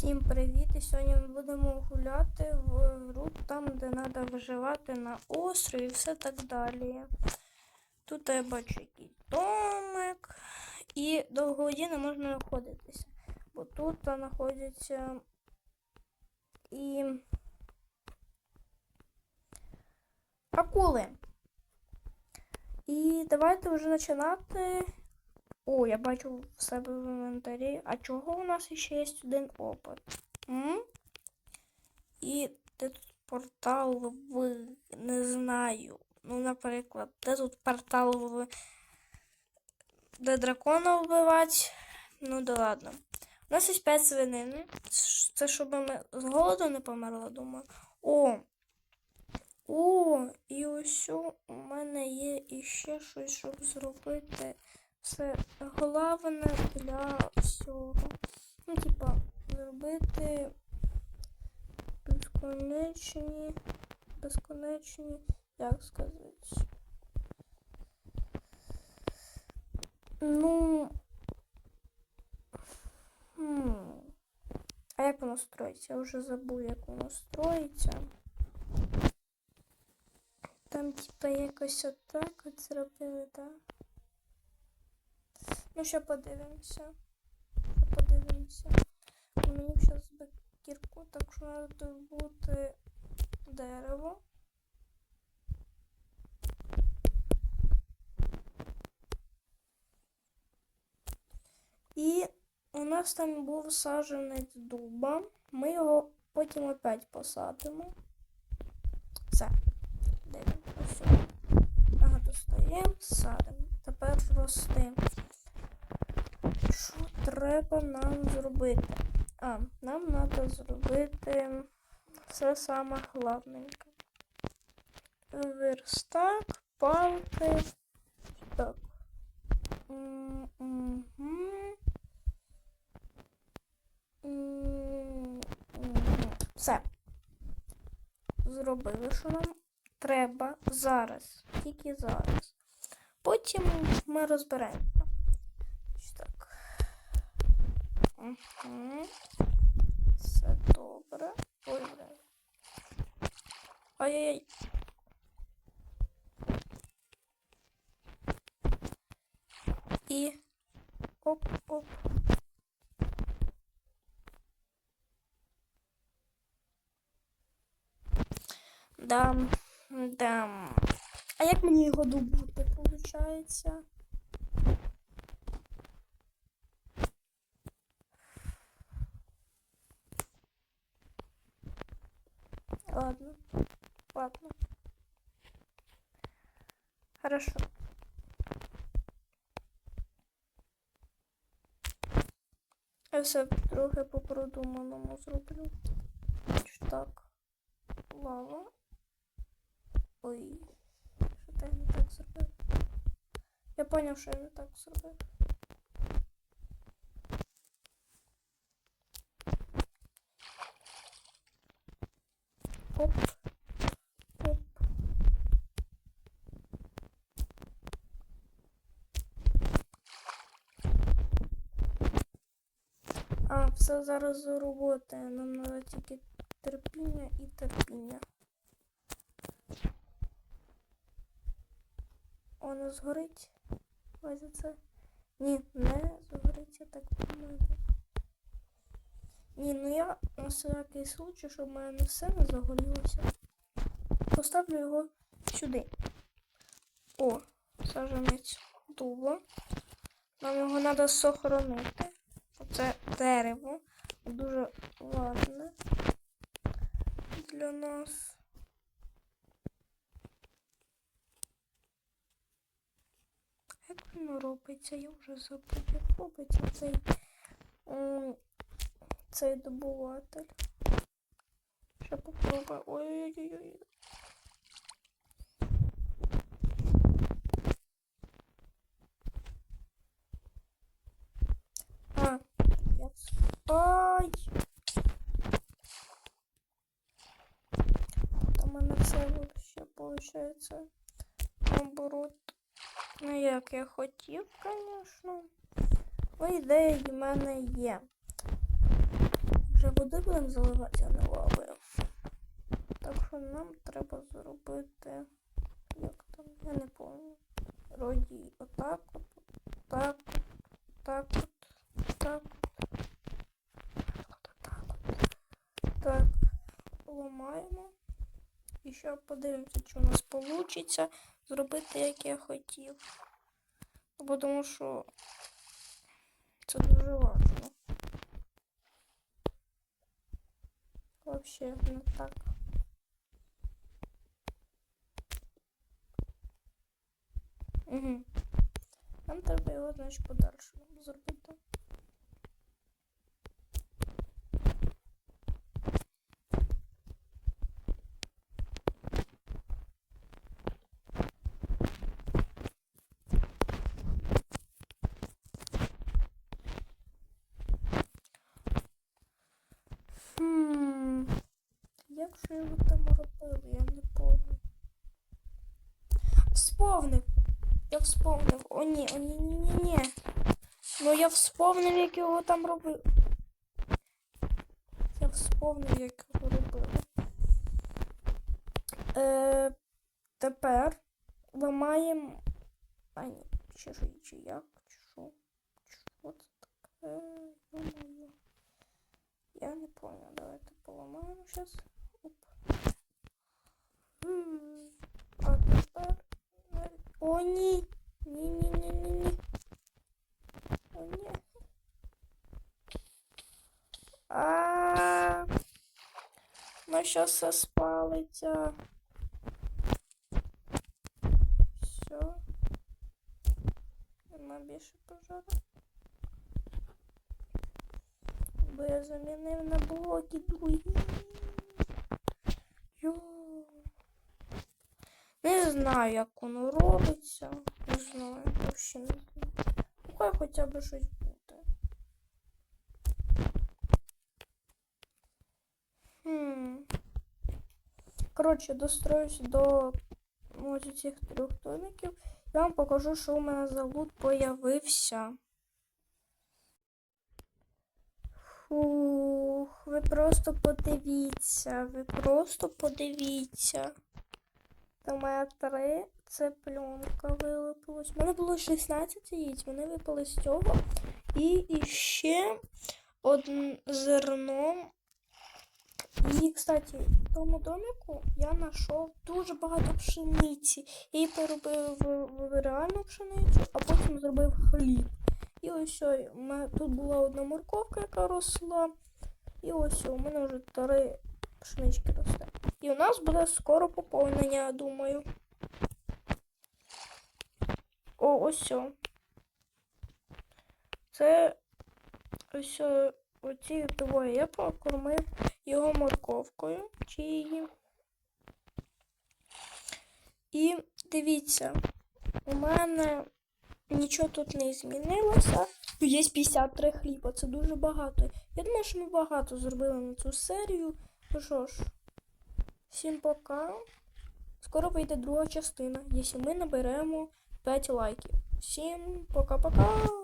Всім привіт! І сьогодні ми будемо гуляти в гру там, де треба виживати на острові і все так далі. Тут я бачу якийсь домик. І довго воді не можна знаходитися. Бо тут знаходяться і акули. І давайте вже починати. О, я бачу в себе в інвентарі. А чого у нас ще є один опит? М? І де тут портал в не знаю. Ну, наприклад, де тут портал в де дракона вбивати? Ну да ладно. У нас є 5 свинини. Це щоб ми з голоду не померли, думаю. О! О, і ось у мене є іще щось, щоб зробити. Це головне для всього. Ну, типа, зробити безконечні, безконечні, як сказати. Ну. А як воно строїться? Я вже забув, як воно строїться. Там, типа, якось отак от зробили, так? Ну, ще подивимося. Ще подивимося. Мені зараз би кірку, так що треба тут бути дерево. І у нас там був саджанець дуба. Ми його потім опять посадимо. Все. Ось. сюди. Ага, достаємо, садимо. Тепер рости. Треба нам зробити? А, нам треба зробити все саме главненьке. Верстак, палки. Так. Все. Зробили, що нам треба зараз. Тільки зараз. Потім ми розберемося. Ось Так. Угу. Все добре. Ой, бля. Ай-яй-яй. І оп-оп. Дам, дам. А як мені його добути, виходить? Ладно. Ладно. Хорошо. Я все трохи по продуманому зроблю. Так. Лава. Ой. Що ти не так зробив? Я поняв, що я не так зробив. Оп. Оп. А, все зараз заработає. Нам треба тільки терпіння і терпіння. Воно згорить. Ось це. Ні, не згорить, я так думаю. Ні, ну я на всякий случай, щоб в мене не все не загорілося. Поставлю його сюди. О, саженець дуба. Нам його треба сохранити. Оце дерево. Дуже важне для нас. Як воно робиться? Я вже забув, як робиться цей, цей добуватель. Ще попробую. Ой-ой-ой. А. Ай! Там мене все вообще получается наоборот. Ну, як я хотів, звісно. Ну, ідея в мене є. Вже води будемо заливати, а не лавою. Так що нам треба зробити. Як там? Я не пам'ятаю. Вроді отак от, так от, так от, так от. Так от. Так. Ламаємо. І ще подивимося, чи у нас вийде зробити, як я хотів. Бо Тому що це дуже важливо. Вообще ну так. Угу. Нам треба його, значить, подальше зробити. Хм. Же його там робили, я не помню. Вспомнив. Я вспомнив. О, ні, о, ні, ні, ні, ні. Ну я вспомнив, як його там робили. Я вспомнив, як його робили. Е, тепер ламаємо. А ні, чи ж чи як? Що? Що це таке? Я не понял. Давайте поломаем сейчас. Оп. М. А тепер... навіть- О, ні! Ні, ні, ні, ні, ні. О, ні. А. Ну щас все спалиться. Все. Нема більше пожару. Бо я замінив на блоки другі. Йо. Не знаю, як воно робиться. Не знаю, взагалі не знаю. Ну, Хай хоча б щось буде. Хм. Коротше, достроюсь до ось цих трьох домиків. Я вам покажу, що у мене за лут появився. Фух, ви просто подивіться, ви просто подивіться. У мене три цеплюнка вилипилось. У мене було 16 яєць, вони випали з цього. І іще одне зерно. І, кстати, в тому домику я знайшов дуже багато пшениці. Я її переробив в, реальну пшеницю, а потім зробив хліб. І ось у тут була одна морковка, яка росла. І ось у мене вже три пшенички росте. І у нас буде скоро поповнення, я думаю. О, ось. о. Це ось о, оці двоє. Я покормив його морковкою чи її. І дивіться, у мене нічого тут не змінилося. Є 53 хліба, це дуже багато. Я думаю, що ми багато зробили на цю серію. Ну що ж, всім пока. Скоро вийде друга частина, якщо ми наберемо 5 лайків. Всім пока-пока!